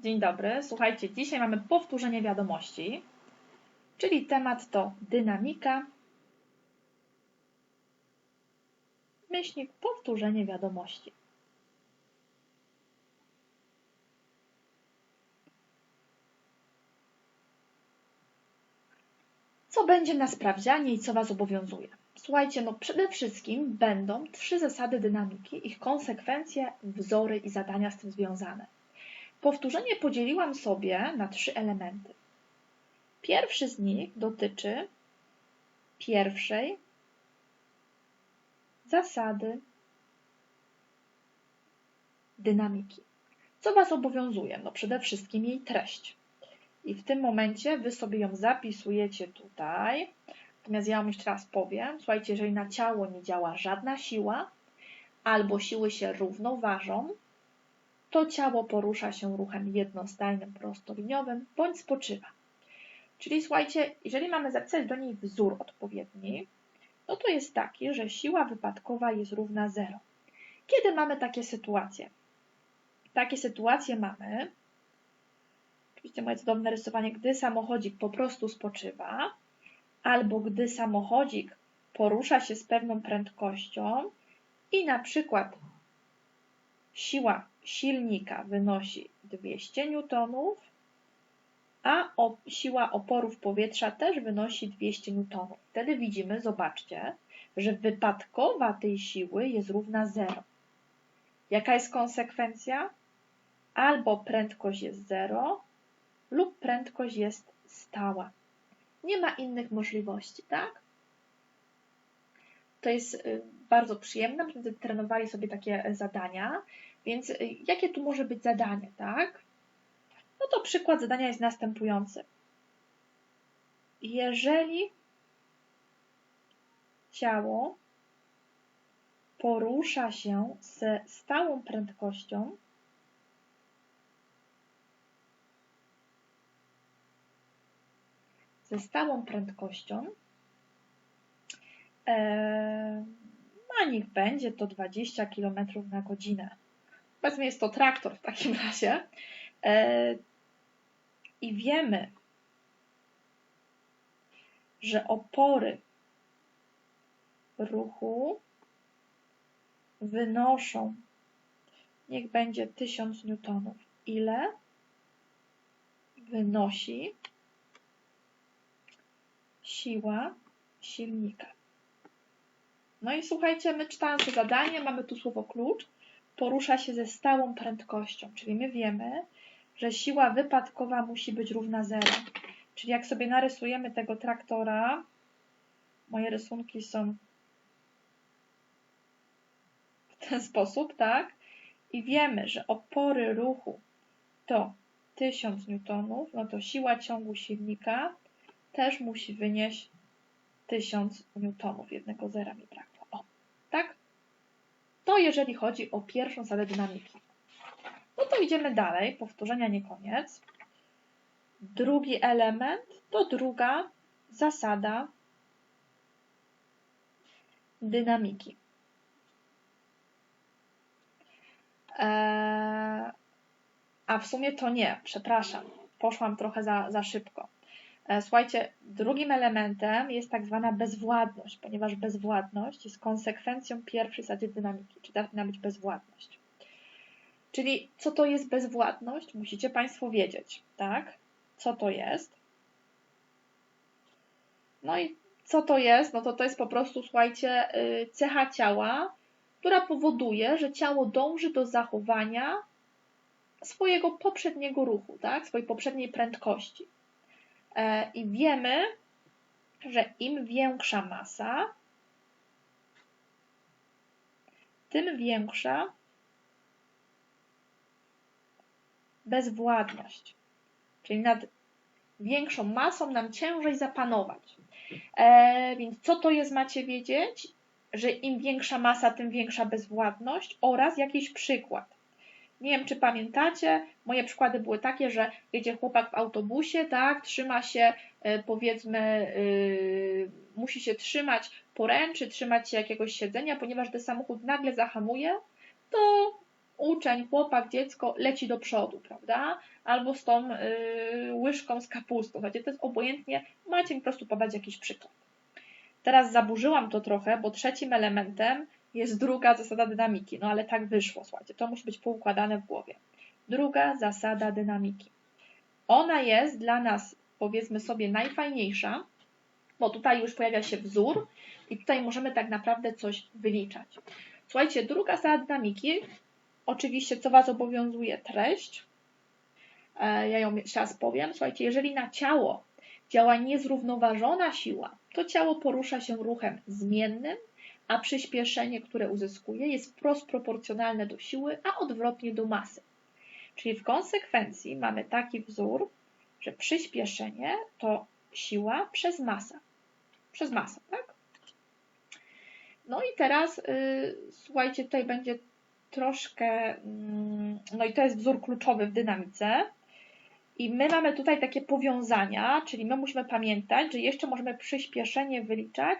Dzień dobry. Słuchajcie, dzisiaj mamy powtórzenie wiadomości, czyli temat to dynamika, myślnik powtórzenie wiadomości. Co będzie na sprawdzianie i co Was obowiązuje? Słuchajcie, no przede wszystkim będą trzy zasady dynamiki, ich konsekwencje, wzory i zadania z tym związane. Powtórzenie podzieliłam sobie na trzy elementy. Pierwszy z nich dotyczy pierwszej zasady dynamiki. Co Was obowiązuje? No przede wszystkim jej treść. I w tym momencie Wy sobie ją zapisujecie tutaj. Natomiast ja Wam jeszcze raz powiem, słuchajcie, jeżeli na ciało nie działa żadna siła, albo siły się równoważą, to ciało porusza się ruchem jednostajnym, prostoliniowym bądź spoczywa. Czyli słuchajcie, jeżeli mamy zapisać do niej wzór odpowiedni, no to jest taki, że siła wypadkowa jest równa 0. Kiedy mamy takie sytuacje? Takie sytuacje mamy, oczywiście moje cudowne rysowanie, gdy samochodzik po prostu spoczywa, albo gdy samochodzik porusza się z pewną prędkością i na przykład siła silnika wynosi 200 N, a siła oporów powietrza też wynosi 200 N. Wtedy widzimy, zobaczcie, że wypadkowa tej siły jest równa 0. Jaka jest konsekwencja? Albo prędkość jest 0, lub prędkość jest stała. Nie ma innych możliwości, tak? To jest y, bardzo przyjemne, będziemy trenowali sobie takie zadania, więc y, jakie tu może być zadanie, tak? No to przykład zadania jest następujący. Jeżeli ciało porusza się ze stałą prędkością, ze stałą prędkością, e, a niech będzie to 20 km na godzinę powiedzmy jest to traktor w takim razie, e, i wiemy, że opory ruchu wynoszą, niech będzie 1000 newtonów. Ile wynosi siła silnika? No i słuchajcie, my czytając to zadanie, mamy tu słowo klucz, porusza się ze stałą prędkością, czyli my wiemy, że siła wypadkowa musi być równa zero. Czyli jak sobie narysujemy tego traktora, moje rysunki są w ten sposób, tak? I wiemy, że opory ruchu to 1000 newtonów, no to siła ciągu silnika też musi wynieść 1000 newtonów. Jednego zera mi brakło. To jeżeli chodzi o pierwszą zasadę dynamiki. No to idziemy dalej, powtórzenia nie koniec. Drugi element to druga zasada dynamiki. Eee, a w sumie to nie, przepraszam, poszłam trochę za, za szybko. E, słuchajcie, drugim elementem jest tak zwana bezwładność, ponieważ bezwładność jest konsekwencją pierwszej zasady dynamiki, czyli powinna być bezwładność. Czyli co to jest bezwładność? Musicie Państwo wiedzieć, tak? Co to jest? No i co to jest? No to to jest po prostu, słuchajcie, y, cecha ciała, która powoduje, że ciało dąży do zachowania swojego poprzedniego ruchu, tak? swojej poprzedniej prędkości. E, I wiemy, że im większa masa, tym większa bezwładność. Czyli nad większą masą nam ciężej zapanować. E, więc co to jest, macie wiedzieć? Że im większa masa, tym większa bezwładność oraz jakiś przykład. Nie wiem, czy pamiętacie, moje przykłady były takie, że jedzie chłopak w autobusie, tak, trzyma się, e, powiedzmy, yy, musi się trzymać poręczy, trzymać się jakiegoś siedzenia, ponieważ gdy samochód nagle zahamuje, to uczeń, chłopak, dziecko leci do przodu, prawda? Albo z tą y, łyżką z kapustą. Słuchajcie, to jest obojętnie, macie mi po prostu podać jakiś przykład. Teraz zaburzyłam to trochę, bo trzecim elementem jest druga zasada dynamiki. No ale tak wyszło, słuchajcie, to musi być poukładane w głowie. Druga zasada dynamiki. Ona jest dla nas, powiedzmy sobie, najfajniejsza, bo tutaj już pojawia się wzór i tutaj możemy tak naprawdę coś wyliczać. Słuchajcie, druga zasada dynamiki, oczywiście co Was obowiązuje treść, e, ja ją jeszcze raz powiem, słuchajcie, jeżeli na ciało działa niezrównoważona siła, to ciało porusza się ruchem zmiennym, a przyspieszenie, które uzyskuje, jest wprost proporcjonalne do siły, a odwrotnie do masy. Czyli w konsekwencji mamy taki wzór, że przyspieszenie to siła przez masę. Przez masę, tak? No i teraz, yy, słuchajcie, tutaj będzie troszkę, yy, no i to jest wzór kluczowy w dynamice. I my mamy tutaj takie powiązania, czyli my musimy pamiętać, że jeszcze możemy przyspieszenie wyliczać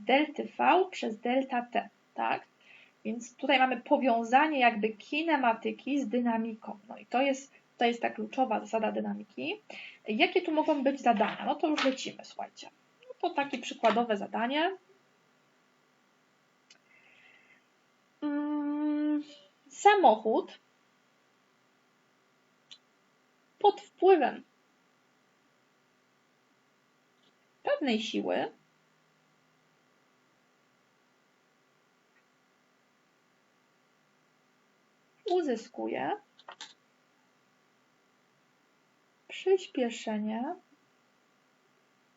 delty V przez delta T, tak? Więc tutaj mamy powiązanie jakby kinematyki z dynamiką. No i to jest, to jest ta kluczowa zasada dynamiki. Jakie tu mogą być zadania? No to już lecimy, słuchajcie. No to takie przykładowe zadanie. Hmm, samochód pod wpływem pewnej siły uzyskuje przyspieszenie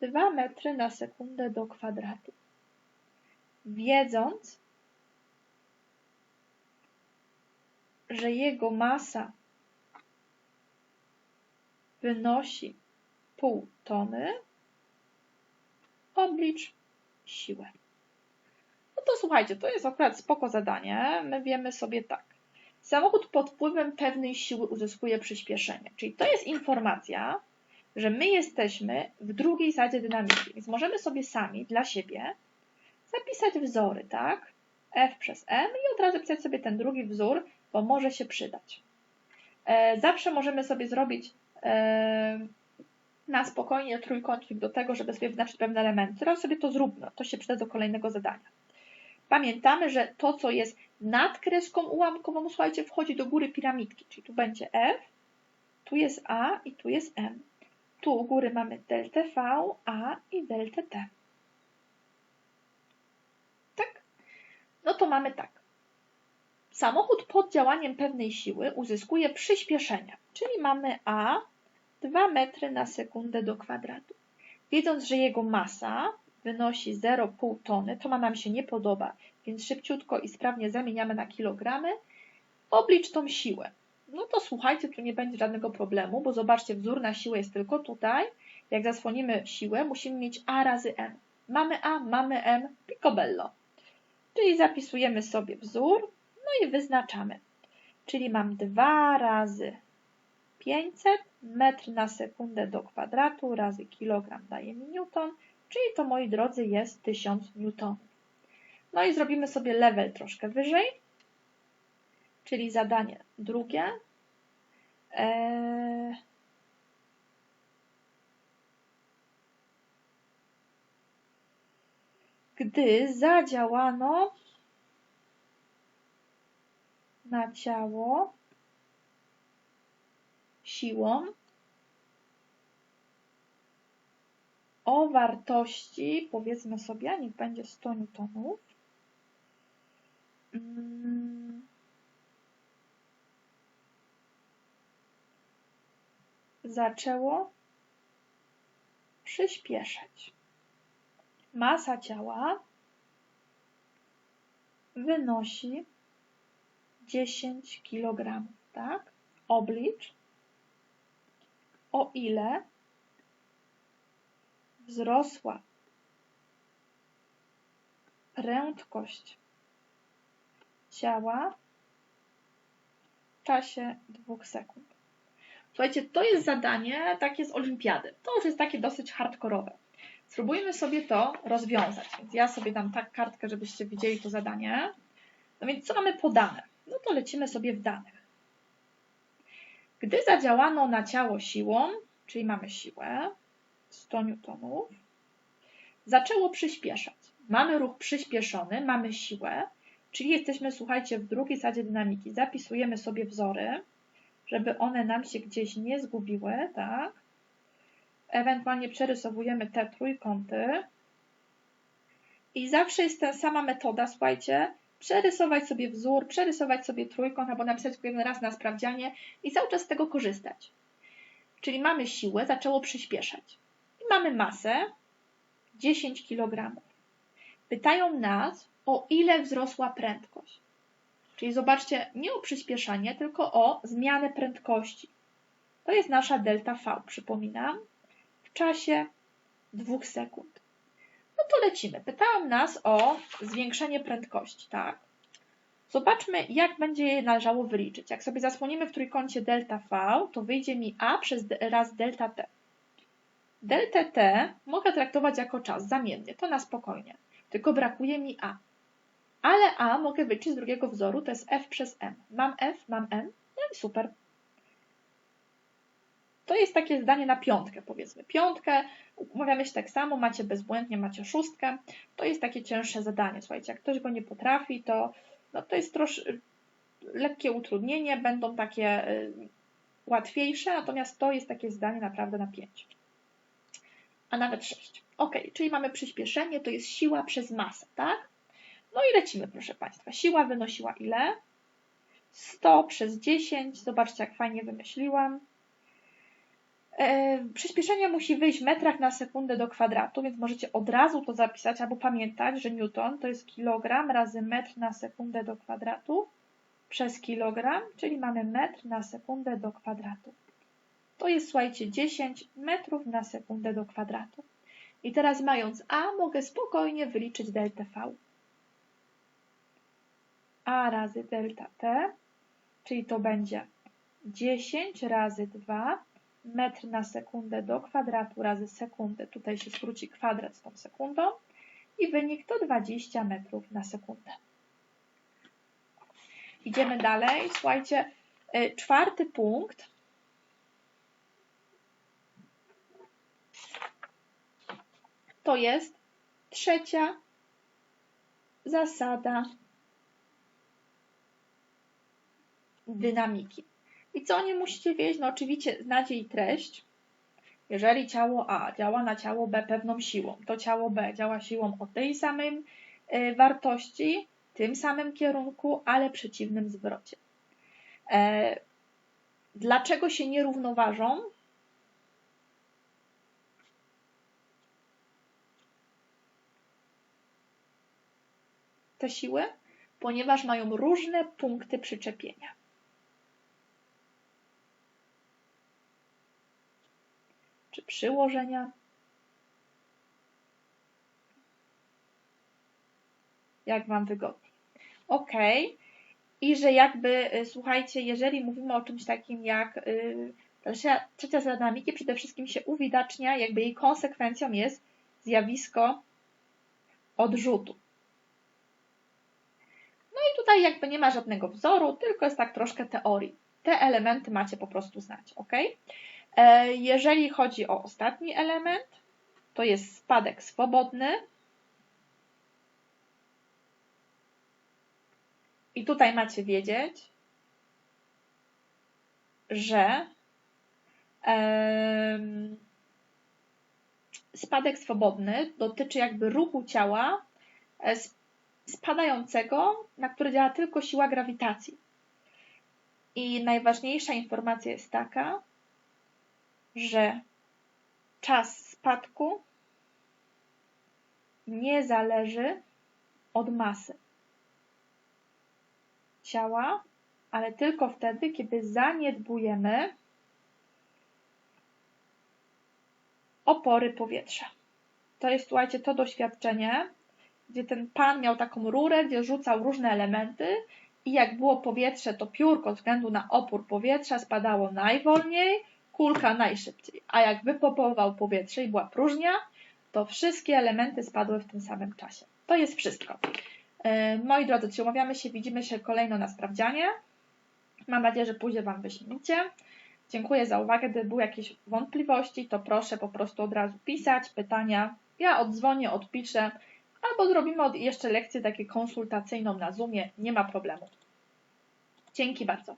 2 metry na sekundę do kwadratu. Wiedząc, że jego masa wynosi pół tony, oblicz siłę. No to słuchajcie, to jest akurat spoko zadanie. My wiemy sobie tak. Samochód pod wpływem pewnej siły uzyskuje przyspieszenie. Czyli to jest informacja, że my jesteśmy w drugiej sadzie dynamiki. Więc możemy sobie sami dla siebie zapisać wzory, tak? F przez M i od razu pisać sobie ten drugi wzór, bo może się przydać. E, zawsze możemy sobie zrobić e, na spokojnie trójkątnik do tego, żeby sobie wyznaczyć pewne elementy. Teraz sobie to zróbmy, to się przyda do kolejnego zadania. Pamiętamy, że to, co jest nad kreską ułamkową, słuchajcie, wchodzi do góry piramidki, czyli tu będzie F, tu jest A i tu jest M. Tu u góry mamy delta V, A i delta T. Tak? No to mamy tak. Samochód pod działaniem pewnej siły uzyskuje przyspieszenie, czyli mamy A 2 metry na sekundę do kwadratu. Wiedząc, że jego masa wynosi 0,5 tony, to ma nam się nie podoba, więc szybciutko i sprawnie zamieniamy na kilogramy. Oblicz tą siłę. No to słuchajcie, tu nie będzie żadnego problemu, bo zobaczcie, wzór na siłę jest tylko tutaj. Jak zasłonimy siłę, musimy mieć A razy M. Mamy A, mamy M, picobello. Czyli zapisujemy sobie wzór, no i wyznaczamy. Czyli mam 2 razy 500 metr na sekundę do kwadratu razy kilogram daje mi newton, czyli to moi drodzy jest 1000 newtonów. No i zrobimy sobie level troszkę wyżej, czyli zadanie drugie. Eee... Gdy zadziałano na ciało siłą o wartości, powiedzmy sobie, niech będzie 100 newtonów, mm. zaczęło przyspieszać. Masa ciała wynosi 10 kg, tak? Oblicz, o ile wzrosła prędkość ciała w czasie dwóch sekund. Słuchajcie, to jest zadanie takie z olimpiady. To już jest takie dosyć hardkorowe. Spróbujmy sobie to rozwiązać. Więc ja sobie dam tak kartkę, żebyście widzieli to zadanie. No więc co mamy podane? No to lecimy sobie w danych. Gdy zadziałano na ciało siłą, czyli mamy siłę 100 newtonów, zaczęło przyspieszać. Mamy ruch przyspieszony, mamy siłę, czyli jesteśmy, słuchajcie, w drugiej sadzie dynamiki. Zapisujemy sobie wzory, żeby one nam się gdzieś nie zgubiły, tak? Ewentualnie przerysowujemy te trójkąty. I zawsze jest ta sama metoda, słuchajcie, przerysować sobie wzór, przerysować sobie trójkąt, albo napisać tylko jeden raz na sprawdzianie i cały czas z tego korzystać. Czyli mamy siłę, zaczęło przyspieszać. Mamy masę 10 kg. Pytają nas, o ile wzrosła prędkość. Czyli zobaczcie, nie o przyspieszanie, tylko o zmianę prędkości. To jest nasza delta V, przypominam, w czasie 2 sekund. No to lecimy. Pytałam nas o zwiększenie prędkości, tak? Zobaczmy, jak będzie je należało wyliczyć. Jak sobie zasłonimy w trójkącie delta V, to wyjdzie mi A przez raz delta T. Delta T mogę traktować jako czas zamienny, to na spokojnie. Tylko brakuje mi A. Ale A mogę wyliczyć z drugiego wzoru, to jest F przez M. Mam F, mam M, no i super. To jest takie zdanie na piątkę, powiedzmy. Piątkę, umawiamy się tak samo, macie bezbłędnie, macie szóstkę. To jest takie cięższe zadanie. Słuchajcie, jak ktoś go nie potrafi, to, no to jest troszkę lekkie utrudnienie, będą takie y, łatwiejsze, natomiast to jest takie zdanie naprawdę na pięć. A nawet sześć. Ok, czyli mamy przyspieszenie, to jest siła przez masę, tak? No i lecimy, proszę Państwa. Siła wynosiła ile? 100 przez 10. Zobaczcie, jak fajnie wymyśliłam. E, przyspieszenie musi wyjść w metrach na sekundę do kwadratu, więc możecie od razu to zapisać albo pamiętać, że newton to jest kilogram razy metr na sekundę do kwadratu przez kilogram, czyli mamy metr na sekundę do kwadratu. To jest, słuchajcie, 10 metrów na sekundę do kwadratu. I teraz mając A, mogę spokojnie wyliczyć delta V. A razy delta T, czyli to będzie 10 razy 2 metr na sekundę do kwadratu razy sekundę. Tutaj się skróci kwadrat z tą sekundą i wynik to 20 metrów na sekundę. Idziemy dalej. Słuchajcie, y, czwarty punkt. To jest trzecia zasada dynamiki. I co nie musicie wiedzieć? No oczywiście znacie jej treść. Jeżeli ciało A działa na ciało B pewną siłą, to ciało B działa siłą o tej samej y, wartości, tym samym kierunku, ale przeciwnym zwrocie. E, dlaczego się nie równoważą? Te siły? Ponieważ mają różne punkty przyczepienia. czy przyłożenia. Jak Wam wygodniej. Ok. I że jakby, y, słuchajcie, jeżeli mówimy o czymś takim jak yy, trzecia zasada dynamiki, przede wszystkim się uwidacznia, jakby jej konsekwencją jest zjawisko odrzutu. Tutaj jakby nie ma żadnego wzoru, tylko jest tak troszkę teorii. Te elementy macie po prostu znać, ok? E, jeżeli chodzi o ostatni element, to jest spadek swobodny. I tutaj macie wiedzieć, że spadek swobodny dotyczy jakby ruchu ciała e, spadającego, na który działa tylko siła grawitacji. I najważniejsza informacja jest taka, że czas spadku nie zależy od masy ciała, ale tylko wtedy, kiedy zaniedbujemy opory powietrza. To jest, słuchajcie, to doświadczenie, gdzie ten pan miał taką rurę, gdzie rzucał różne elementy i jak było powietrze, to piórko ze względu na opór powietrza spadało najwolniej, kulka najszybciej. A jak wypopował powietrze i była próżnia, to wszystkie elementy spadły w tym samym czasie. To jest wszystko. E, moi drodzy, czy umawiamy się, widzimy się kolejno na sprawdzianie. Mam nadzieję, że pójdzie Wam wyśmienicie. Dziękuję za uwagę. Gdyby były jakieś wątpliwości, to proszę po prostu od razu pisać pytania. Ja odzwonię, odpiszę albo zrobimy jeszcze lekcję takie konsultacyjną na Zoomie, nie ma problemu. Dzięki bardzo.